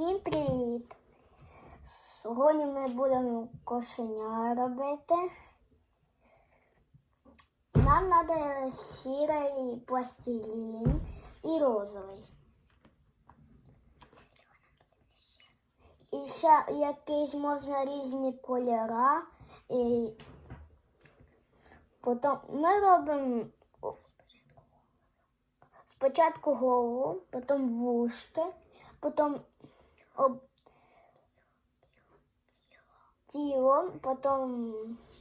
Всім привіт! Сьогодні ми будемо кошеня робити. Нам треба сірий пластилін і розовий. І ще якісь можна різні кольори. І потім ми робимо спочатку голову, потім вушки, потім об... тіло, потім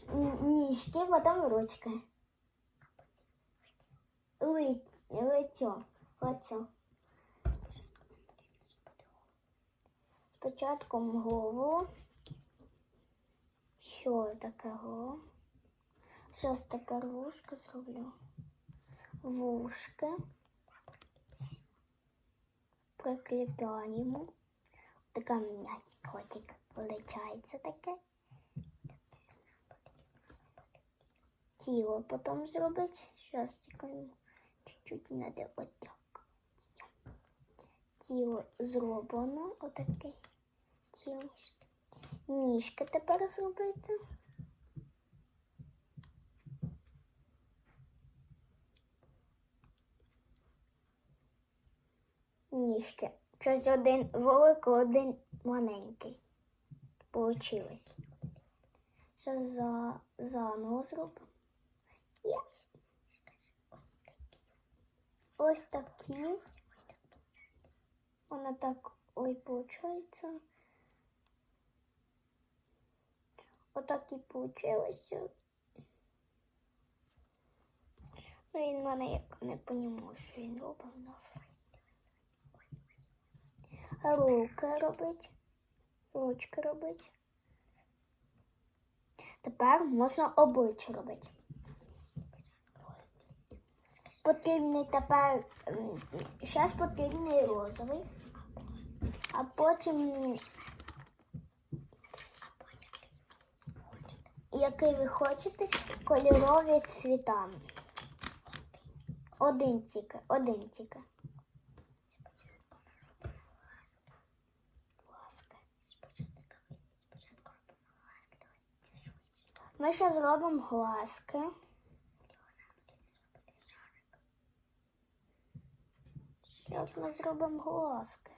н- ніжки, потім ручки. Ли... Лицо. Лицо. Спочатку голову. Що таке голова? Зараз тепер вушки зроблю. Вушки. Прикріпляємо. Така м'ясі котик виходить таке. Тіло потім зробити. Зараз тільки чуть-чуть треба отак. Тіло зроблено, отаке тіло. Ніжки тепер зробити. Ніжки. Щось один великий, один маленький. Получилось. Зараз за, заново зробимо. Є. Ось такі. Вона так, ой, получається. Отак і получилося. Ну, він мене як не понімав, що він робить у нас. Руки робить. Ручки робить. Тепер можна обличчя робити. Потрібний тепер, зараз потрібний розовий, а потім який ви хочете, кольорові цвітами. Один тільки, один тільки. Ми ще зробимо глазки. Зараз ми зробимо глазки.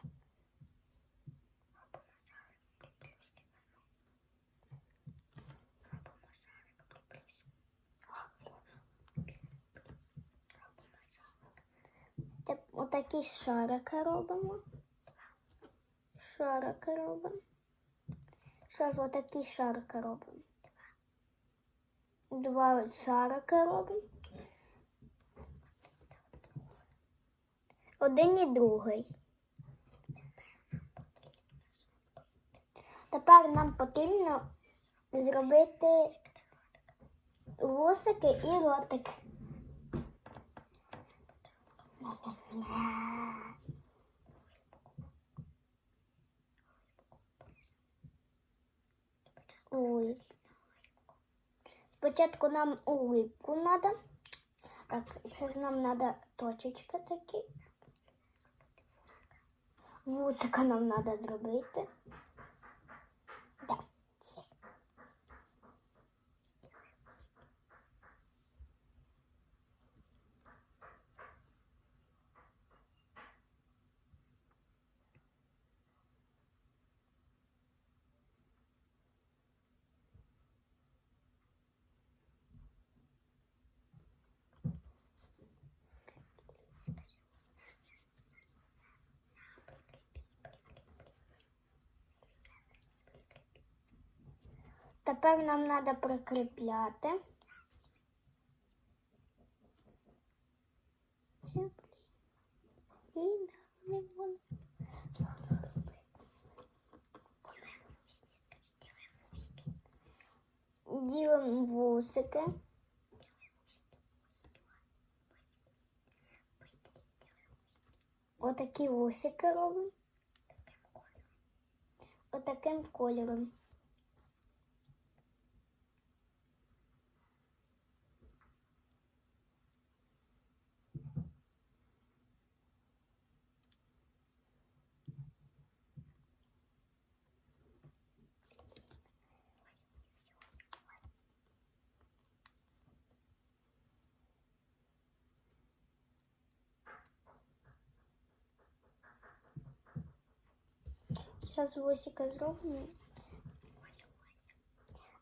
Отакі шарики робимо. Шарики робимо. Зараз отакі шарики робимо. Два шарики робимо. Один і другий. Тепер нам потрібно зробити вусики і ротик. Ой. Спочатку нам улипку треба. Так, зараз нам треба точечки такі. Вусика нам треба зробити. Тепер нам треба прикріпляти. Ділимо вусики. Отакі вусики робимо. Отаким кольором. Зараз восика зробимо.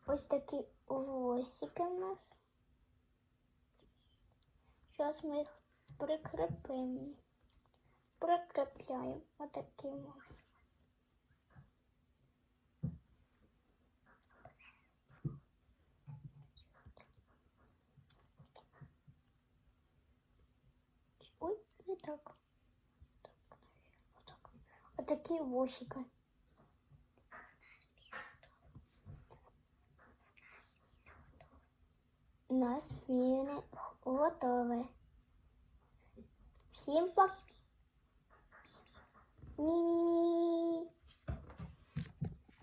Ось такі восики в нас. Зараз ми їх прикріпимо. Прикріпляємо отаким. Ой, не так. Так, отак. Отакі восики. У нас зміни готове. Всім па. Мі-мі-мі.